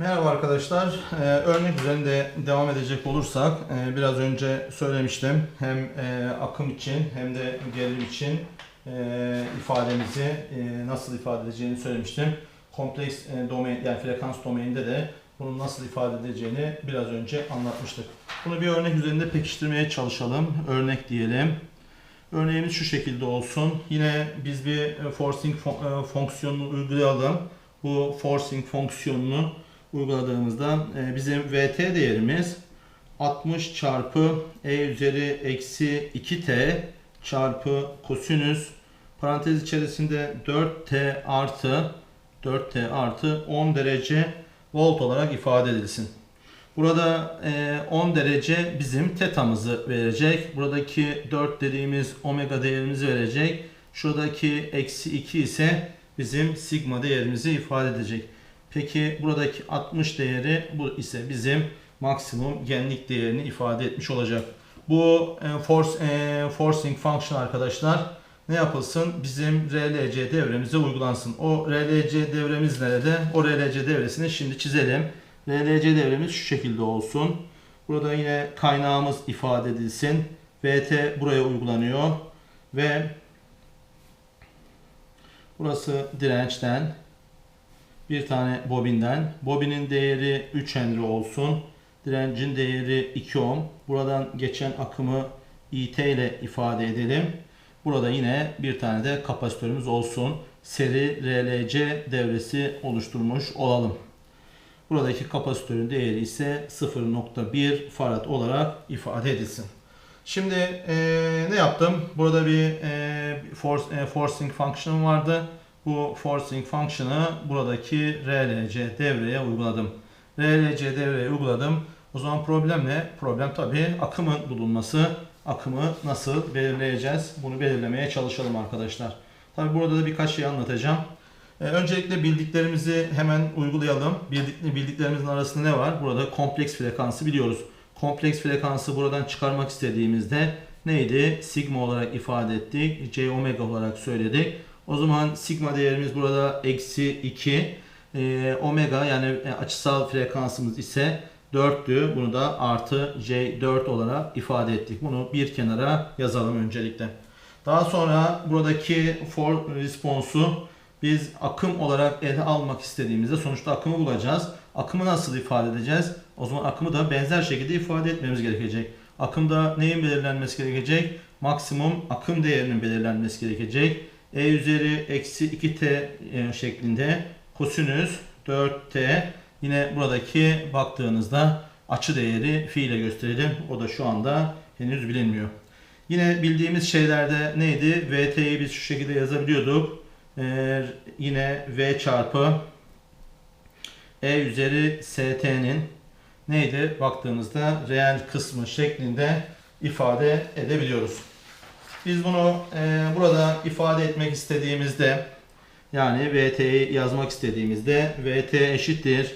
Merhaba arkadaşlar. Ee, örnek üzerinde devam edecek olursak e, biraz önce söylemiştim. Hem e, akım için hem de gerilim için e, ifademizi e, nasıl ifade edeceğini söylemiştim. Kompleks e, domain yani frekans domaininde de bunu nasıl ifade edeceğini biraz önce anlatmıştık. Bunu bir örnek üzerinde pekiştirmeye çalışalım. Örnek diyelim. Örneğimiz şu şekilde olsun. Yine biz bir e, forcing fon- e, fonksiyonunu uygulayalım. Bu forcing fonksiyonunu uyguladığımızda e, bizim VT değerimiz 60 çarpı E üzeri eksi 2T çarpı kosinüs parantez içerisinde 4T artı 4T artı 10 derece volt olarak ifade edilsin. Burada e, 10 derece bizim tetamızı verecek. Buradaki 4 dediğimiz omega değerimizi verecek. Şuradaki eksi 2 ise bizim sigma değerimizi ifade edecek. Peki buradaki 60 değeri bu ise bizim maksimum genlik değerini ifade etmiş olacak. Bu e, force, e, forcing function arkadaşlar ne yapılsın? Bizim RLC devremize uygulansın. O RLC devremiz nerede? O RLC devresini şimdi çizelim. RLC devremiz şu şekilde olsun. Burada yine kaynağımız ifade edilsin. VT buraya uygulanıyor ve burası dirençten bir tane bobinden. Bobinin değeri 3 Henry olsun. Direncin değeri 2 ohm. Buradan geçen akımı IT ile ifade edelim. Burada yine bir tane de kapasitörümüz olsun. Seri RLC devresi oluşturmuş olalım. Buradaki kapasitörün değeri ise 0.1 farad olarak ifade edilsin. Şimdi eee, ne yaptım? Burada bir eee, force, eee, forcing function vardı. Bu forcing function'ı buradaki RLC devreye uyguladım. RLC devreye uyguladım. O zaman problem ne? Problem tabii akımın bulunması. Akımı nasıl belirleyeceğiz? Bunu belirlemeye çalışalım arkadaşlar. Tabii burada da birkaç şey anlatacağım. Ee, öncelikle bildiklerimizi hemen uygulayalım. Bildik, bildiklerimizin arasında ne var? Burada kompleks frekansı biliyoruz. Kompleks frekansı buradan çıkarmak istediğimizde neydi? Sigma olarak ifade ettik. C omega olarak söyledik. O zaman sigma değerimiz burada eksi 2. Ee, omega yani e, açısal frekansımız ise 4'tü. Bunu da artı C4 olarak ifade ettik. Bunu bir kenara yazalım öncelikle. Daha sonra buradaki for response'u biz akım olarak ele almak istediğimizde sonuçta akımı bulacağız. Akımı nasıl ifade edeceğiz? O zaman akımı da benzer şekilde ifade etmemiz gerekecek. Akımda neyin belirlenmesi gerekecek? Maksimum akım değerinin belirlenmesi gerekecek. E üzeri eksi 2t e, şeklinde kosinüs 4t yine buradaki baktığınızda açı değeri fi ile gösterelim. O da şu anda henüz bilinmiyor. Yine bildiğimiz şeylerde neydi? VT'yi biz şu şekilde yazabiliyorduk. Ee, yine V çarpı E üzeri ST'nin neydi? Baktığımızda reel kısmı şeklinde ifade edebiliyoruz. Biz bunu e, burada ifade etmek istediğimizde yani VT'yi yazmak istediğimizde VT eşittir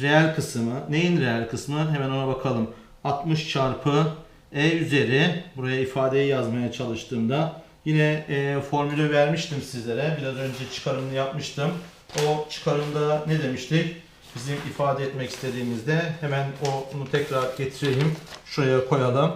reel kısmı. Neyin reel kısmı? Hemen ona bakalım. 60 çarpı E üzeri buraya ifadeyi yazmaya çalıştığımda yine e, formülü vermiştim sizlere. Biraz önce çıkarımını yapmıştım. O çıkarımda ne demiştik? Bizim ifade etmek istediğimizde hemen onu tekrar getireyim. Şuraya koyalım.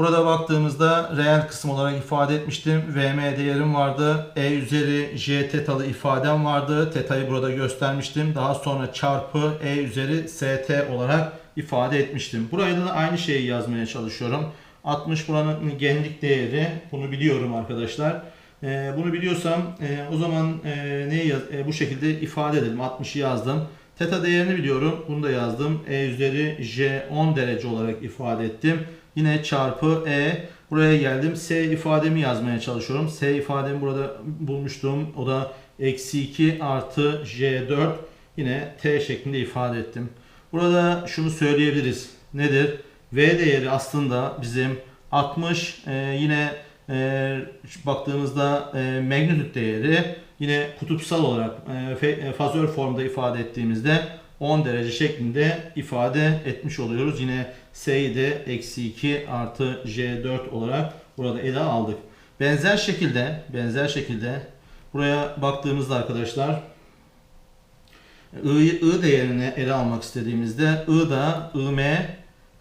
Burada baktığımızda reel kısım olarak ifade etmiştim. VM değerim vardı. E üzeri J tetalı ifadem vardı. Teta'yı burada göstermiştim. Daha sonra çarpı E üzeri ST olarak ifade etmiştim. Buraya da aynı şeyi yazmaya çalışıyorum. 60 buranın genlik değeri. Bunu biliyorum arkadaşlar. Ee, bunu biliyorsam e, o zaman e, neyi e, bu şekilde ifade edelim. 60'ı yazdım. Teta değerini biliyorum. Bunu da yazdım. E üzeri J 10 derece olarak ifade ettim. Yine çarpı E. Buraya geldim. S ifademi yazmaya çalışıyorum. S ifademi burada bulmuştum. O da eksi 2 artı J4. Yine T şeklinde ifade ettim. Burada şunu söyleyebiliriz. Nedir? V değeri aslında bizim 60 e, yine e, baktığımızda e, magnitude değeri yine kutupsal olarak e, e, fazör formda ifade ettiğimizde 10 derece şeklinde ifade etmiş oluyoruz. Yine S'yi de eksi 2 artı J4 olarak burada ele aldık. Benzer şekilde benzer şekilde buraya baktığımızda arkadaşlar I'yı I değerini ele almak istediğimizde I da IM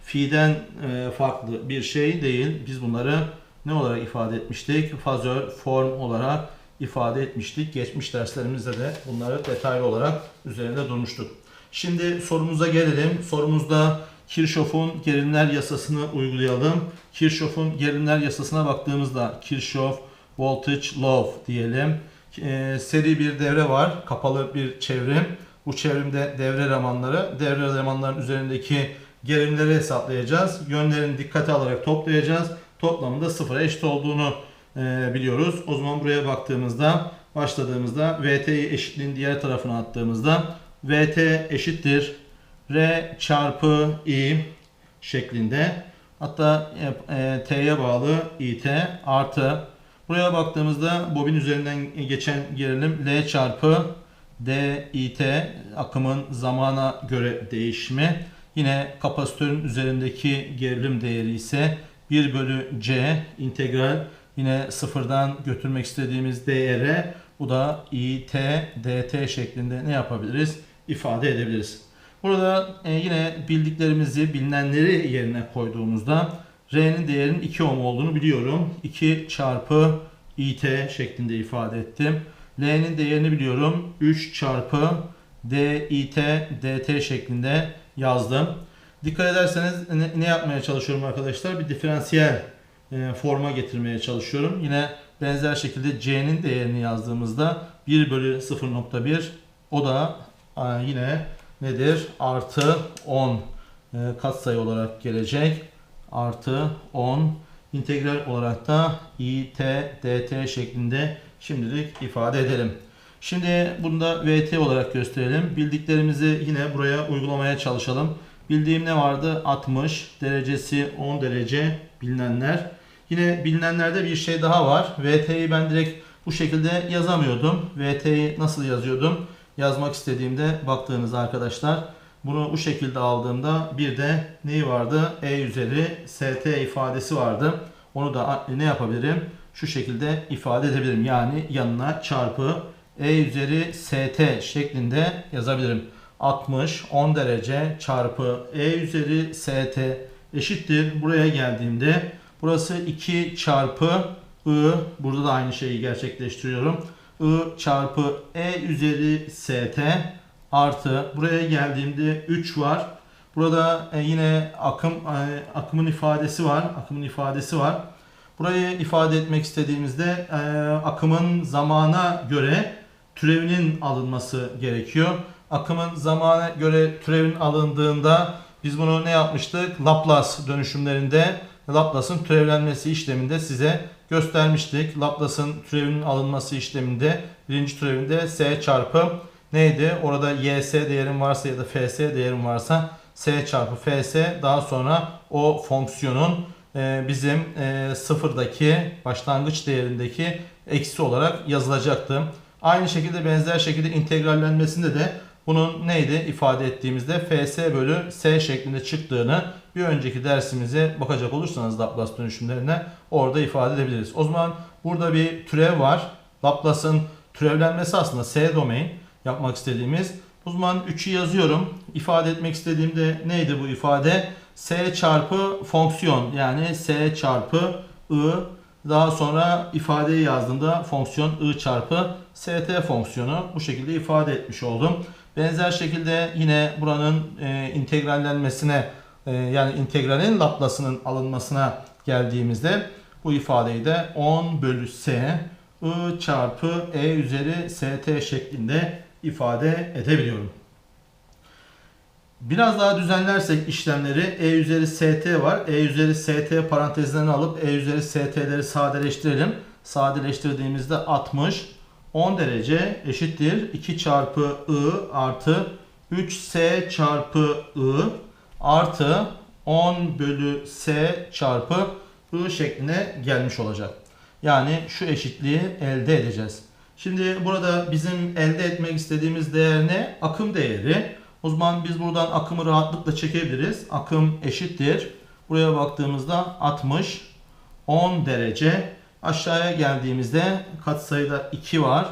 fi'den e, farklı bir şey değil. Biz bunları ne olarak ifade etmiştik? Fazör, form olarak ifade etmiştik. Geçmiş derslerimizde de bunları detaylı olarak üzerinde durmuştuk. Şimdi sorumuza gelelim. Sorumuzda Kirchhoff'un gerilimler yasasını uygulayalım. Kirchhoff'un gerilimler yasasına baktığımızda Kirchhoff voltage law diyelim. E, seri bir devre var. Kapalı bir çevrim. Bu çevrimde devre elemanları, devre elemanların üzerindeki gerilimleri hesaplayacağız. Yönlerini dikkate alarak toplayacağız. Toplamında sıfıra eşit olduğunu e, biliyoruz. O zaman buraya baktığımızda başladığımızda VT'yi eşitliğin diğer tarafına attığımızda VT eşittir R çarpı I şeklinde. Hatta e, e, T'ye bağlı IT artı buraya baktığımızda bobin üzerinden geçen gerilim L çarpı DIT akımın zamana göre değişimi. Yine kapasitörün üzerindeki gerilim değeri ise 1 bölü C integral yine sıfırdan götürmek istediğimiz değere bu da IT DT şeklinde ne yapabiliriz? ifade edebiliriz. Burada e, yine bildiklerimizi bilinenleri yerine koyduğumuzda R'nin değerinin 2 ohm olduğunu biliyorum. 2 çarpı IT şeklinde ifade ettim. L'nin değerini biliyorum. 3 çarpı DIT DT şeklinde yazdım. Dikkat ederseniz ne, yapmaya çalışıyorum arkadaşlar? Bir diferansiyel forma getirmeye çalışıyorum. Yine benzer şekilde C'nin değerini yazdığımızda 1 bölü 0.1 o da e, yine nedir? Artı 10 e, katsayı olarak gelecek. Artı 10 integral olarak da IT DT şeklinde şimdilik ifade edelim. Şimdi bunu da VT olarak gösterelim. Bildiklerimizi yine buraya uygulamaya çalışalım. Bildiğim ne vardı? 60 derecesi 10 derece bilinenler. Yine bilinenlerde bir şey daha var. VT'yi ben direkt bu şekilde yazamıyordum. VT'yi nasıl yazıyordum? Yazmak istediğimde baktığınız arkadaşlar bunu bu şekilde aldığımda bir de neyi vardı? E üzeri ST ifadesi vardı. Onu da ne yapabilirim? Şu şekilde ifade edebilirim. Yani yanına çarpı E üzeri ST şeklinde yazabilirim. 60 10 derece çarpı E üzeri ST eşittir. Buraya geldiğimde burası 2 çarpı I burada da aynı şeyi gerçekleştiriyorum. I çarpı E üzeri ST artı buraya geldiğimde 3 var. Burada e, yine akım e, akımın ifadesi var. Akımın ifadesi var. Burayı ifade etmek istediğimizde e, akımın zamana göre türevinin alınması gerekiyor. Akımın zamana göre türevin alındığında biz bunu ne yapmıştık? Laplace dönüşümlerinde Laplace'ın türevlenmesi işleminde size göstermiştik. Laplace'ın türevinin alınması işleminde birinci türevinde S çarpı neydi? Orada YS değerim varsa ya da FS değerim varsa S çarpı FS daha sonra o fonksiyonun e, bizim e, sıfırdaki başlangıç değerindeki eksi olarak yazılacaktı. Aynı şekilde benzer şekilde integrallenmesinde de bunun neydi ifade ettiğimizde fs bölü s şeklinde çıktığını bir önceki dersimize bakacak olursanız Laplace dönüşümlerine orada ifade edebiliriz. O zaman burada bir türev var. Laplace'ın türevlenmesi aslında s domain yapmak istediğimiz. O zaman 3'ü yazıyorum. İfade etmek istediğimde neydi bu ifade? s çarpı fonksiyon yani s çarpı i daha sonra ifadeyi yazdığımda fonksiyon i çarpı st fonksiyonu bu şekilde ifade etmiş oldum. Benzer şekilde yine buranın e, integrallenmesine e, yani integralin Laplace'ının alınmasına geldiğimizde bu ifadeyi de 10 bölü s i çarpı e üzeri st şeklinde ifade edebiliyorum. Biraz daha düzenlersek işlemleri e üzeri st var. e üzeri st parantezlerini alıp e üzeri st'leri sadeleştirelim. Sadeleştirdiğimizde 60 10 derece eşittir 2 çarpı i artı 3s çarpı i artı 10 bölü s çarpı i şekline gelmiş olacak. Yani şu eşitliği elde edeceğiz. Şimdi burada bizim elde etmek istediğimiz değer ne? Akım değeri. O zaman biz buradan akımı rahatlıkla çekebiliriz. Akım eşittir. Buraya baktığımızda 60 10 derece Aşağıya geldiğimizde katsayıda 2 var.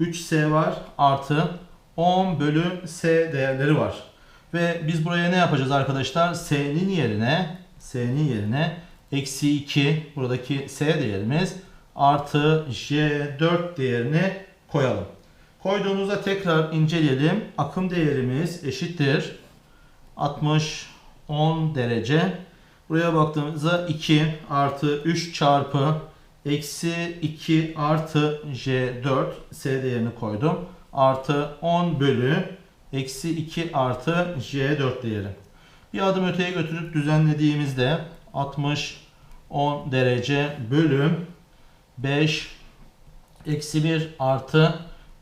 3S var artı 10 bölü S değerleri var. Ve biz buraya ne yapacağız arkadaşlar? S'nin yerine S'nin yerine eksi 2 buradaki S değerimiz artı J4 değerini koyalım. Koyduğumuzda tekrar inceleyelim. Akım değerimiz eşittir. 60 10 derece. Buraya baktığımızda 2 artı 3 çarpı eksi 2 artı J4 S değerini koydum. Artı 10 bölü eksi 2 artı J4 değeri. Bir adım öteye götürüp düzenlediğimizde 60 10 derece bölü 5 eksi 1 artı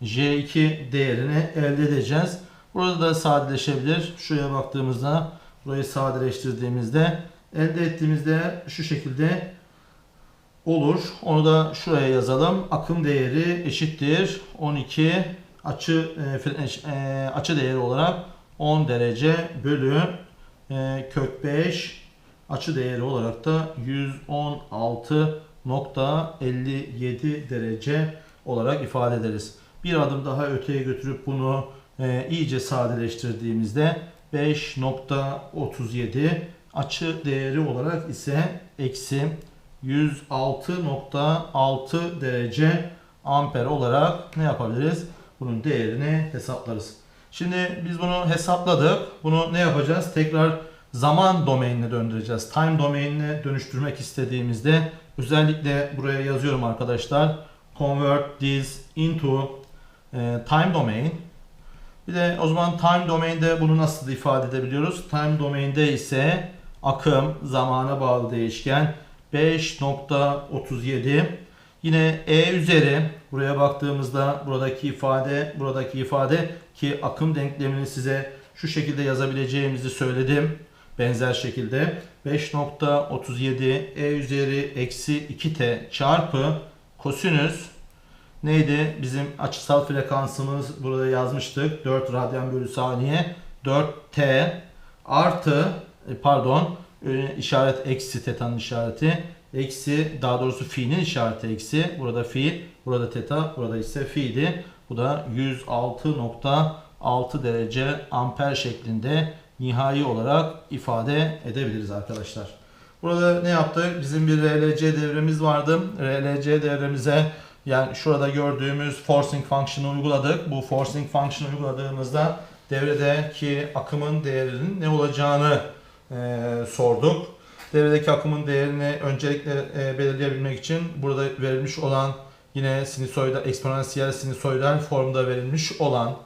J2 değerini elde edeceğiz. Burada da sadeleşebilir. Şuraya baktığımızda burayı sadeleştirdiğimizde elde ettiğimizde şu şekilde olur. Onu da şuraya yazalım. Akım değeri eşittir 12 açı e, e, açı değeri olarak 10 derece bölü e, kök 5 açı değeri olarak da 116.57 derece olarak ifade ederiz. Bir adım daha öteye götürüp bunu e, iyice sadeleştirdiğimizde 5.37 açı değeri olarak ise eksi 106.6 derece amper olarak ne yapabiliriz? Bunun değerini hesaplarız. Şimdi biz bunu hesapladık. Bunu ne yapacağız? Tekrar zaman domainine döndüreceğiz. Time domainine dönüştürmek istediğimizde özellikle buraya yazıyorum arkadaşlar. Convert this into e, time domain. Bir de o zaman time domain'de bunu nasıl ifade edebiliyoruz? Time domain'de ise akım zamana bağlı değişken 5.37 yine e üzeri buraya baktığımızda buradaki ifade buradaki ifade ki akım denklemini size şu şekilde yazabileceğimizi söyledim. Benzer şekilde 5.37 e üzeri eksi 2t çarpı kosinüs neydi? Bizim açısal frekansımız burada yazmıştık. 4 radyan bölü saniye 4t artı e, işaret eksi teta'nın işareti eksi daha doğrusu fi'nin işareti eksi burada fi burada teta burada ise fi'di. Bu da 106.6 derece amper şeklinde nihai olarak ifade edebiliriz arkadaşlar. Burada ne yaptık? Bizim bir RLC devremiz vardı. RLC devremize yani şurada gördüğümüz forcing function'ı uyguladık. Bu forcing function'ı uyguladığımızda devredeki akımın değerinin ne olacağını sorduk. Devredeki akımın değerini öncelikle e, belirleyebilmek için burada verilmiş olan yine sinusoidal, eksponansiyel sinusoidal formda verilmiş olan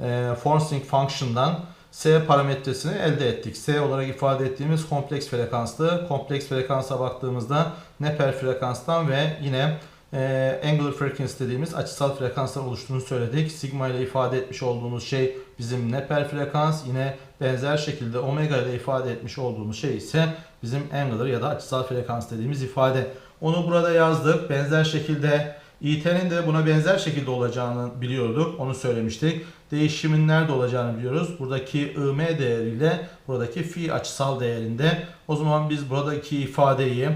e, forcing function'dan S parametresini elde ettik. S olarak ifade ettiğimiz kompleks frekanslı. Kompleks frekansa baktığımızda neper frekanstan ve yine e, angular frequency dediğimiz açısal frekanslar oluştuğunu söyledik. Sigma ile ifade etmiş olduğumuz şey bizim neper frekans. Yine benzer şekilde omega ile ifade etmiş olduğumuz şey ise bizim angular ya da açısal frekans dediğimiz ifade. Onu burada yazdık. Benzer şekilde İT'nin de buna benzer şekilde olacağını biliyorduk. Onu söylemiştik. Değişimin nerede olacağını biliyoruz. Buradaki IM değeriyle buradaki fi açısal değerinde. O zaman biz buradaki ifadeyi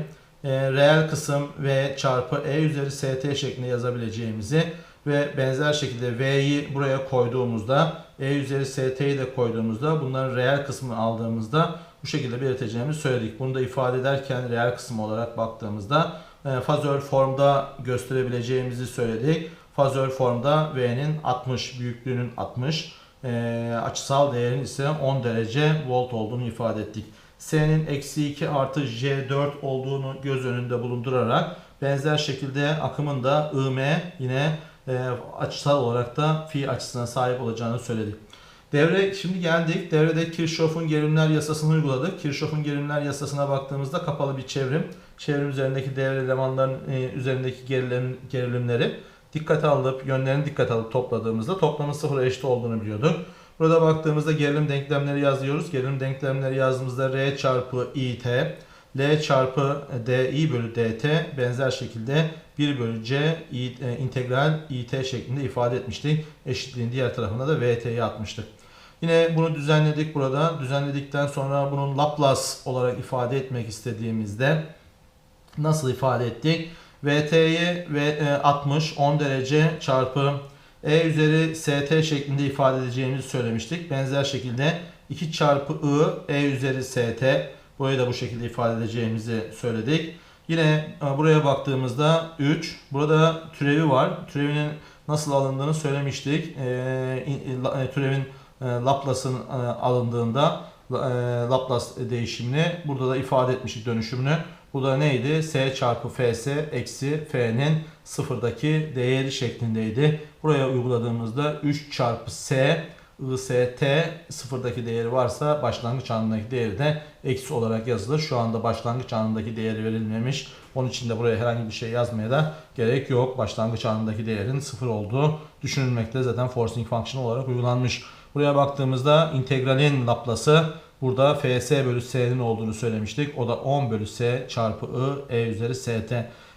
e, reel kısım V çarpı E üzeri ST şeklinde yazabileceğimizi ve benzer şekilde V'yi buraya koyduğumuzda E üzeri ST'yi de koyduğumuzda bunların reel kısmını aldığımızda bu şekilde belirteceğimizi söyledik. Bunu da ifade ederken reel kısım olarak baktığımızda e, fazör formda gösterebileceğimizi söyledik. Fazör formda V'nin 60 büyüklüğünün 60 e, açısal değerin ise 10 derece volt olduğunu ifade ettik. S'nin eksi 2 artı J4 olduğunu göz önünde bulundurarak benzer şekilde akımın da IM yine e, açısal olarak da fi açısına sahip olacağını söyledik. Devre şimdi geldik. Devrede Kirchhoff'un gerilimler yasasını uyguladık. Kirchhoff'un gerilimler yasasına baktığımızda kapalı bir çevrim. Çevrim üzerindeki devre elemanların e, üzerindeki gerilim, gerilimleri dikkate alıp yönlerini dikkate alıp topladığımızda toplamın sıfıra eşit olduğunu biliyorduk. Burada baktığımızda gerilim denklemleri yazıyoruz. Gerilim denklemleri yazdığımızda R çarpı IT, L çarpı DI bölü DT benzer şekilde 1 bölü C e, integral IT şeklinde ifade etmiştik. Eşitliğin diğer tarafında da VT'yi atmıştık. Yine bunu düzenledik burada. Düzenledikten sonra bunun Laplace olarak ifade etmek istediğimizde nasıl ifade ettik? VT'yi ve 60 10 derece çarpı E üzeri ST şeklinde ifade edeceğimizi söylemiştik. Benzer şekilde 2 çarpı I E üzeri ST burayı da bu şekilde ifade edeceğimizi söyledik. Yine e, buraya baktığımızda 3. Burada türevi var. Türevinin nasıl alındığını söylemiştik. E, e, türevin Laplace'ın alındığında Laplace değişimini burada da ifade etmiştik dönüşümünü. Bu da neydi? S çarpı Fs eksi F'nin sıfırdaki değeri şeklindeydi. Buraya uyguladığımızda 3 çarpı S IST sıfırdaki değeri varsa başlangıç anındaki değeri de eksi olarak yazılır. Şu anda başlangıç anındaki değeri verilmemiş. Onun için de buraya herhangi bir şey yazmaya da gerek yok. Başlangıç anındaki değerin sıfır olduğu düşünülmekte. Zaten forcing function olarak uygulanmış. Buraya baktığımızda integralin Laplace'ı burada fs bölü s'nin olduğunu söylemiştik. O da 10 bölü s çarpı i e üzeri st.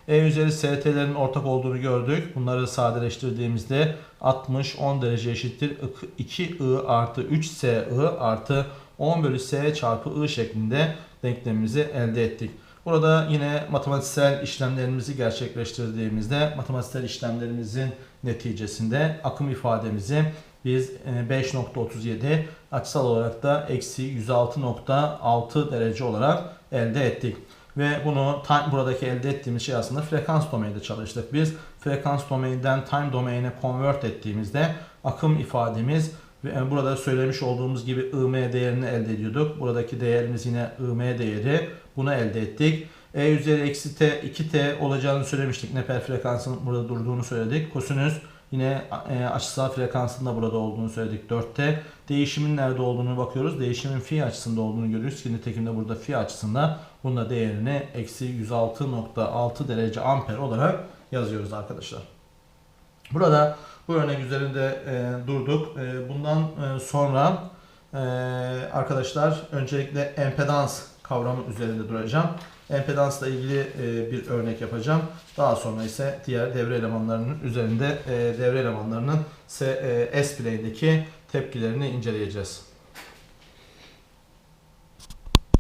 E üzeri st'lerin ortak olduğunu gördük. Bunları sadeleştirdiğimizde 60 10 derece eşittir 2i artı 3si artı 10 bölü s çarpı i şeklinde denklemimizi elde ettik. Burada yine matematiksel işlemlerimizi gerçekleştirdiğimizde matematiksel işlemlerimizin neticesinde akım ifademizi biz e, 5.37 açısal olarak da eksi 106.6 derece olarak elde ettik. Ve bunu time, buradaki elde ettiğimiz şey aslında frekans domainde çalıştık. Biz frekans domainden time domaine convert ettiğimizde akım ifademiz ve burada söylemiş olduğumuz gibi IM değerini elde ediyorduk. Buradaki değerimiz yine IM değeri. Bunu elde ettik. E üzeri eksi t 2t olacağını söylemiştik. Neper frekansının burada durduğunu söyledik. Kosinüs yine e, açısal frekansının da burada olduğunu söyledik 4t. Değişimin nerede olduğunu bakıyoruz. Değişimin fi açısında olduğunu görüyoruz. Ki nitekim de burada fi açısında bunun da değerini eksi 106.6 derece amper olarak yazıyoruz arkadaşlar. Burada bu örnek üzerinde e, durduk. E, bundan e, sonra e, arkadaşlar öncelikle empedans kavramı üzerinde duracağım. Empedansla ilgili e, bir örnek yapacağım. Daha sonra ise diğer devre elemanlarının üzerinde e, devre elemanlarının S, e, S-plane'deki tepkilerini inceleyeceğiz.